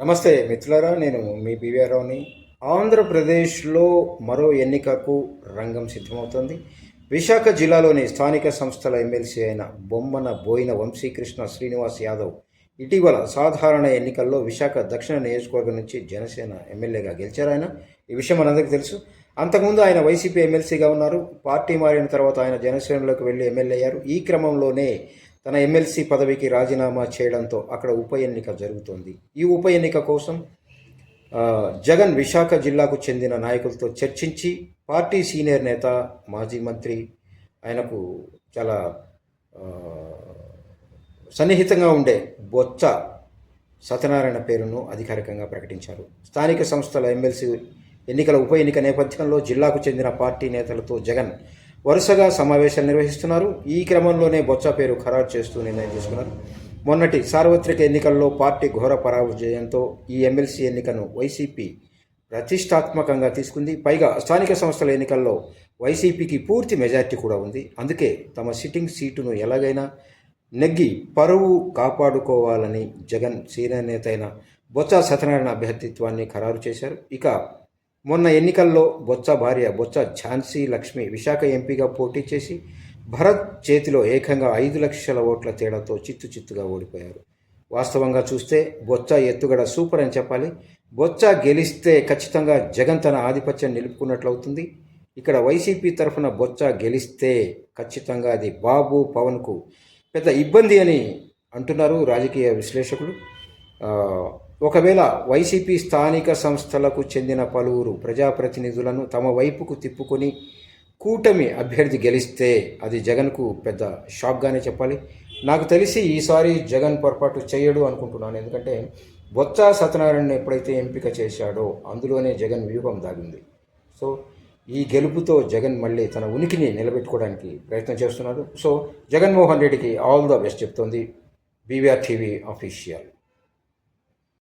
నమస్తే మిత్రులారా నేను మీ రావుని ఆంధ్రప్రదేశ్లో మరో ఎన్నికకు రంగం సిద్ధమవుతుంది. విశాఖ జిల్లాలోని స్థానిక సంస్థల ఎమ్మెల్సీ అయిన బొమ్మన బోయిన వంశీకృష్ణ శ్రీనివాస్ యాదవ్ ఇటీవల సాధారణ ఎన్నికల్లో విశాఖ దక్షిణ నియోజకవర్గం నుంచి జనసేన ఎమ్మెల్యేగా గెలిచారు ఆయన. ఈ విషయం మనందరికీ తెలుసు. అంతకుముందు ఆయన వైసీపీ ఎమ్మెల్సీగా ఉన్నారు. పార్టీ మారిన తర్వాత ఆయన జనసేనలోకి వెళ్ళి ఎమ్మెల్యే అయ్యారు. ఈ క్రమంలోనే తన ఎమ్మెల్సీ పదవికి రాజీనామా చేయడంతో అక్కడ ఉప ఎన్నిక జరుగుతోంది. ఈ ఉప ఎన్నిక కోసం జగన్ విశాఖ జిల్లాకు చెందిన నాయకులతో చర్చించి పార్టీ సీనియర్ నేత మాజీ మంత్రి ఆయనకు చాలా సన్నిహితంగా ఉండే బొత్స సత్యనారాయణ పేరును అధికారికంగా ప్రకటించారు. స్థానిక సంస్థల ఎమ్మెల్సీ ఎన్నికల ఉప ఎన్నిక నేపథ్యంలో జిల్లాకు చెందిన పార్టీ నేతలతో జగన్ వరుసగా సమావేశాలు నిర్వహిస్తున్నారు. ఈ క్రమంలోనే బొత్స పేరు ఖరారు చేస్తూ నిర్ణయం తీసుకున్నారు. మొన్నటి సార్వత్రిక ఎన్నికల్లో పార్టీ ఘోర పరాజయంతో ఈ ఎమ్మెల్సీ ఎన్నికను వైసీపీ ప్రతిష్టాత్మకంగా తీసుకుంది. పైగా స్థానిక సంస్థల ఎన్నికల్లో వైసీపీకి పూర్తి మెజార్టీ కూడా ఉంది. అందుకే తమ సిట్టింగ్ సీటును ఎలాగైనా నెగ్గి పరువు కాపాడుకోవాలని జగన్ సీనియర్ నేత అయిన బొత్స సత్యనారాయణ అభ్యర్థిత్వాన్ని ఖరారు చేశారు. ఇక మొన్న ఎన్నికల్లో బొత్స భార్య బొత్స ఝాన్సీ లక్ష్మి విశాఖ ఎంపీగా పోటీ చేసి భరత్ చేతిలో ఏకంగా ఐదు లక్షల ఓట్ల తేడాతో చిత్తు చిత్తుగా ఓడిపోయారు. వాస్తవంగా చూస్తే బొత్స ఎత్తుగడ సూపర్ అని చెప్పాలి. బొత్స గెలిస్తే ఖచ్చితంగా జగన్ తన ఆధిపత్యం నిలుపుకున్నట్లవుతుంది. ఇక్కడ వైసీపీ తరఫున బొత్స గెలిస్తే ఖచ్చితంగా అది బాబు పవన్కు పెద్ద ఇబ్బంది అని అంటున్నారు రాజకీయ విశ్లేషకులు. ఒకవేళ వైసీపీ స్థానిక సంస్థలకు చెందిన పలువురు ప్రజాప్రతినిధులను తమ వైపుకు తిప్పుకొని కూటమి అభ్యర్థి గెలిస్తే అది జగన్కు పెద్ద షాక్గానే చెప్పాలి. నాకు తెలిసి ఈసారి జగన్ పొరపాటు చేయడు అనుకుంటున్నాను. ఎందుకంటే బొత్స సత్యనారాయణ ఎప్పుడైతే ఎంపిక చేశాడో అందులోనే జగన్ వ్యూహం దాగింది. సో ఈ గెలుపుతో జగన్ మళ్ళీ తన ఉనికిని నిలబెట్టుకోవడానికి ప్రయత్నం చేస్తున్నాడు. సో జగన్మోహన్ రెడ్డికి ఆల్ ద బెస్ట్ చెప్తోంది. BVR TV official.